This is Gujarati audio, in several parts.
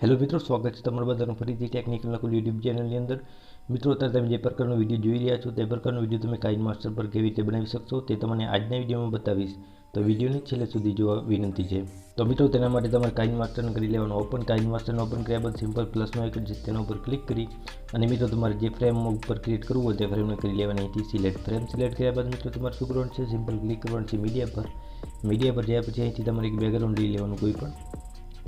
હેલો મિત્રો, સ્વાગત છે તમારું બધાનું ફરીથી ટેકનિકલ નકલ યુટ્યુબ ચેનલની અંદર. મિત્રો, અત્યારે તમે જે પ્રકારનો વીડિયો જોઈ રહ્યા છો, તે પ્રકારનો વીડિયો તમે કાઇન માસ્ટર પર કેવી રીતે બનાવી શકશો, તે તમને આજના વિડીયોમાં બતાવીશ. તો વિડીયોને છેલ્લે સુધી જોવા વિનંતી છે. તો મિત્રો, તેના માટે તમારે કાઇન માસ્ટરને કરી લેવાનો. ઓપન કાઇન માસ્ટરને ઓપન કર્યા બાદ સિમ્પલ પ્લસનો એક છે, તેના ઉપર ક્લિક કરી અને મિત્રો, તમારે જે ફ્રેમ ઉપર ક્રિએટ કરવું હોય, તે ફ્રેમને કરી લેવાની. અહીંથી સિલેક્ટ ફ્રેમ સિલેક્ટ કર્યા બાદ મિત્રો, તમારે શું કરવાનું છે સિમ્પલ ક્લિક કરવાનું છે મીડિયા પર. મીડિયા પર જ્યાં પછી અહીંથી તમારે એક બેકગ્રાઉન્ડ લઈ લેવાનું, કોઈ પણ.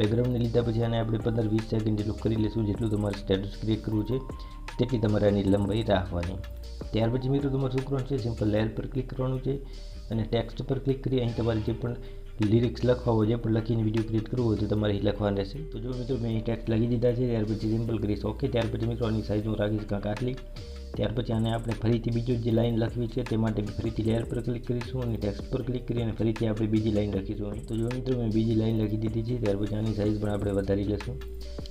બેકગ્રાઉન્ડને લીધા પછી આને આપણે પંદર વીસ સેકન્ડ જેટલું કરી લઈશું જેટલું તમારે સ્ટેટસ ક્રિએટ કરવું છે, તેટલી તમારે આની લંબાઈ રાખવાની. ત્યાર પછી મિત્રો, તમારે શું કરવાનું છે સિમ્પલ લેયર પર ક્લિક કરવાનું છે અને ટેક્સ્ટ પર ક્લિક કરી, અહીં તમારે જે પણ લિરિક્સ લખવા હોય પણ લખીને વીડિયો ક્રિએટ કરવો હોય તો તમારે અહીં લખવાનું રહેશે. તો જો મિત્રો મેં અહીં ટેક્સ્ટ લખી દીધા છે, ત્યાર પછી સિમ્પલ કરીશ. ઓકે ત્યાર પછી મિત્રો આની સાઇઝ હું રાખીશ કાંક આટલી. ત્યાર પછી આને આપણે ફરીથી બીજો જે લાઈન લખવી છે, તે માટે ફરીથી લેયર પર ક્લિક કરીશું અને ટેક્સ્ટ પર ક્લિક કરી અને ફરીથી આપણે બીજી લાઈન લખીશું તો જો મિત્રો મેં બીજી લાઈન લખી દીધી છે, ત્યાર પછી આની સાઇઝ પણ આપણે વધારી લઈશું.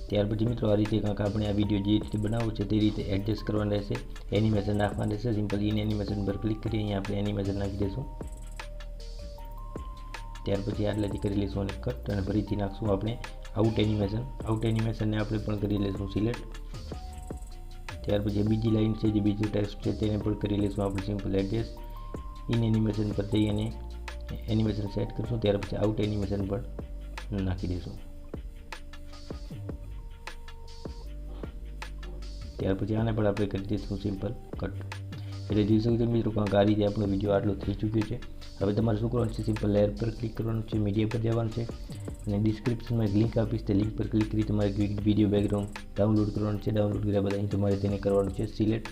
ત્યાર પછી મિત્રો આ રીતે કાંક આપણે આ વીડિયો જે રીતે બનાવવું છે, તે રીતે એડજસ્ટ કરવાનું રહેશે. એનિમેશન નાખવાનું રહેશે. સિમ્પલ ઇન એનિમેશન પર ક્લિક કરી અહીંયા આપણે એનિમેશન નાખી દઈશું. ત્યાર પછી આટલાથી કરી લઈશું અને કટ અને ફરીથી નાખશું આપણે આઉટ એનિમેશન આઉટ એનિમેશનને આપણે પણ કરી લઈશું સિલેક્ટ ત્યાર પછી બીજી લાઈન છે, જે બીજું ટેક્સ્ટ છે, તેને પણ કરી લઈશું આપણે સિમ્પલ એડ્રેસ ઇન એનિમેશન પર જઈ અને એનિમેશન સેટ કરીશું. ત્યાર પછી આઉટ એનિમેશન પણ નાખી દઈશું. ત્યાર પછી આને પણ આપણે કરી દઈશું સિમ્પલ કટ એટલે જોઈ શકો મિત્રો પણ આ રીતે આપણો વીડિયો આટલો થઈ ચૂક્યો છે. હવે તમારે શું કરવાનું છે? સિમ્પલ લેયર પર ક્લિક કરવાનું છે મીડિયા પર જવાનું છે અને ડિસ્ક્રિપ્શનમાં એક લિંક આપીશ. તે લિંક પર ક્લિક કરી તમારે વીડિયો બેકગ્રાઉન્ડ ડાઉનલોડ કરવાનું છે. ડાઉનલોડ કર્યા બાદ અહીં તમારે તેને કરવાનું છે સિલેક્ટ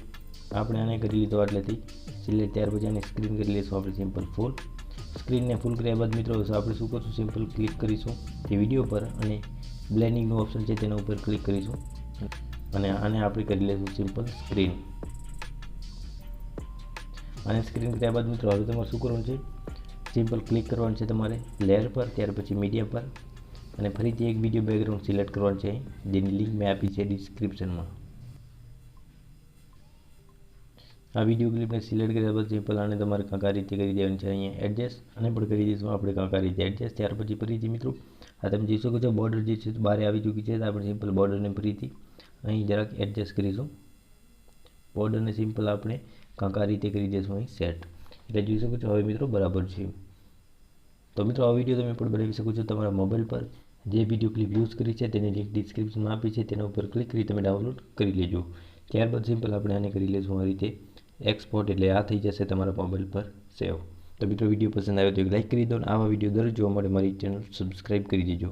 આપણે આને કરી લીધો આટલેથી. સિલેક્ટ ત્યાર પછી આને સ્ક્રીન કરી લઈશું આપણે સિમ્પલ ફૂલ સ્ક્રીનને ફૂલ કર્યા બાદ મિત્રો આપણે શું કરશું? સિમ્પલ ક્લિક કરીશું તે વીડિયો પર અને બ્લેન્ડિંગનું ઓપ્શન છે તેના ઉપર ક્લિક કરીશું. અને આને આપણે કરી લઈશું સિમ્પલ સ્ક્રીન અને સ્ક્રીન કર્યા બાદ મિત્રો, હવે તમારે શું કરવાનું છે? સિમ્પલ ક્લિક કરવાનું છે તમારે લેયર પર, ત્યાર પછી મીડિયા પર. અને ફરીથી એક વીડિયો બેકગ્રાઉન્ડ સિલેક્ટ કરવાનું છે. જેની લિંક મેં આપી છે ડિસ્ક્રિપ્શનમાં આ વીડિયો ક્લિપને સિલેક્ટ કર્યા બાદ સિમ્પલ આને તમારે કાંકા રીતે કરી દેવાની છે. અહીંયા એડજસ્ટ અને પણ કરી દઈશું આપણે કાંકા રીતે એડજસ્ટ ત્યાર પછી ફરીથી મિત્રો, આ તમે જોઈ શકો છો બોર્ડર જે છે બહાર આવી ચૂકી છે. આપણે સિમ્પલ બોર્ડરને ફરીથી અહીં જરાક એડજસ્ટ કરીશું. બોર્ડરને સિમ્પલ આપણે કાંક આ રીતે કરી દઈશું અહીં સેટ એટલે જોઈ શકો છો, હવે મિત્રો બરાબર છે. તો મિત્રો આ વીડિયો તમે પણ બનાવી શકો છો તમારા મોબાઈલ પર. જે વીડિયો ક્લિપ યુઝ કરી છે તેની લિંક ડિસ્ક્રિપ્શનમાં આપી છે, તેના ઉપર ક્લિક કરી તમે ડાઉનલોડ કરી લેજો. ત્યારબાદ સિમ્પલ આપણે આને કરી લઈશું આ રીતે. એક્સપોર્ટ એટલે આ થઈ જશે તમારા મોબાઈલ પર સેવ તો મિત્રો વીડિયો પસંદ આવ્યો તો એક લાઇક કરી દો અને આવા વીડિયો દરરોજ જોવા માટે મારી ચેનલ સબસ્ક્રાઈબ કરી દેજો.